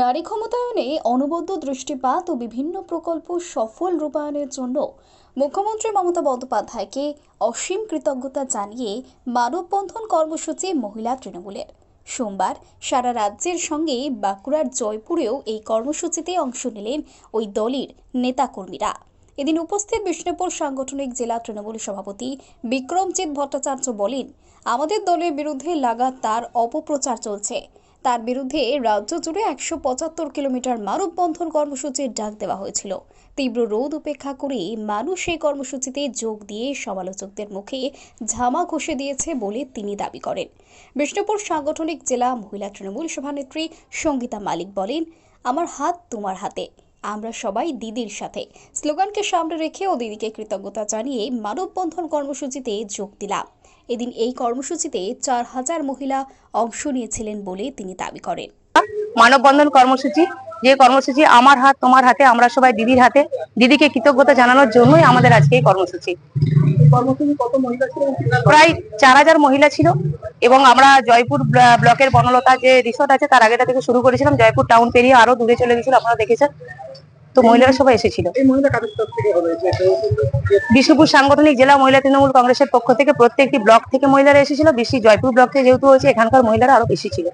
নারী ক্ষমতায়নে অনবদ্য দৃষ্টিপাত ও বিভিন্ন প্রকল্প সফল রূপায়ণের জন্য মুখ্যমন্ত্রী মমতা বন্দ্যোপাধ্যায়কে অসীম কৃতজ্ঞতা জানিয়ে মানববন্ধন কর্মসূচি মহিলা তৃণমূলের। সোমবার সারা রাজ্যের সঙ্গে বাঁকুড়ার জয়পুরেও এই কর্মসূচিতে অংশ নিলেন ওই দলের নেতাকর্মীরা। এদিন উপস্থিত বিষ্ণুপুর সাংগঠনিক জেলা তৃণমূল সভাপতি বিক্রমজিৎ ভট্টাচার্য বলেন, আমাদের দলের বিরুদ্ধে লাগাতার অপপ্রচার চলছে। তার বিরুদ্ধে রাজ্য জুড়ে একশো পঁচাত্তর কিলোমিটার মানববন্ধন কর্মসূচির ডাক দেওয়া হয়েছিল। তীব্র রোদ উপেক্ষা করে মানুষ এই কর্মসূচিতে যোগ দিয়ে সমালোচকদের মুখে ঝামা ঘষে দিয়েছে বলে তিনি দাবি করেন। বিষ্ণুপুর সাংগঠনিক জেলা মহিলা তৃণমূল সভানেত্রী সঙ্গীতা মালিক বলেন, আমার হাত তোমার হাতে, আমরা সবাই দিদির সাথে। স্লোগানকে সামনে রেখে ও দিদিকে কৃতজ্ঞতা জানিয়ে মানববন্ধন কর্মসূচিতে যোগ দিলাম। এদিন এই কর্মসূচিতে চার হাজার মহিলা অংশ নিয়েছিলেন বলে তিনি দাবি করেন। মানববন্ধন কর্মসূচি যে কর্মসূচি আমার হাত তোমার হাতে আমরা সবাই দিদির হাতে দিদিকে কৃতজ্ঞতা জানানোর জন্যই আমাদের আজকে এই কর্মসূচি। কর্মসূচি কত মহিলা ছিলেন প্রায় চার হাজার মহিলা ছিল এবং আমরা জয়পুর ব্লকের বনলতা যে রিসোর্ট আছে তার আগেটা থেকে শুরু করেছিলাম। জয়পুর টাউন পেরিয়ে আরও দূরে চলে গেছিল আপনারা দেখেছেন। তো মহিলারা সবাই এসেছিল। বিষ্ণুপুর সাংগঠনিক জেলা মহিলা তৃণমূল কংগ্রেসের পক্ষ থেকে প্রত্যেকটি ব্লক থেকে মহিলারা এসেছিল। বেশি জয়পুর ব্লক থেকে যেহেতু হয়েছে এখানকার মহিলারা আরও বেশি ছিল।